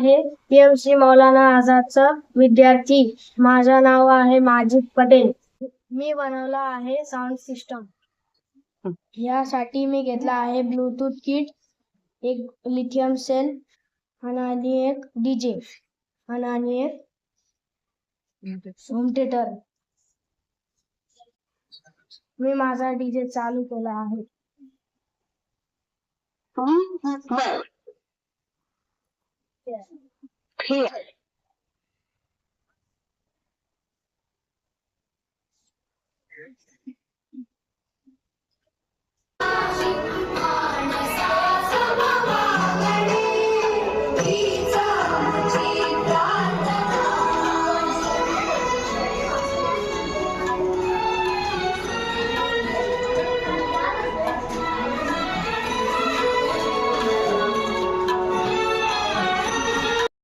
आहे. पीएमसी मौलाना आझादचा विद्यार्थी. माझं नाव आहे माजिद पटेल. मी बनवला आहे साऊंड सिस्टम यासाठी मी घेतला आहे ब्लूटूथ किट एक लिथियम सेल आणि एक डीजे आणि एक होम थिएटर मी माझा डीजे चालू केला आहे. Here.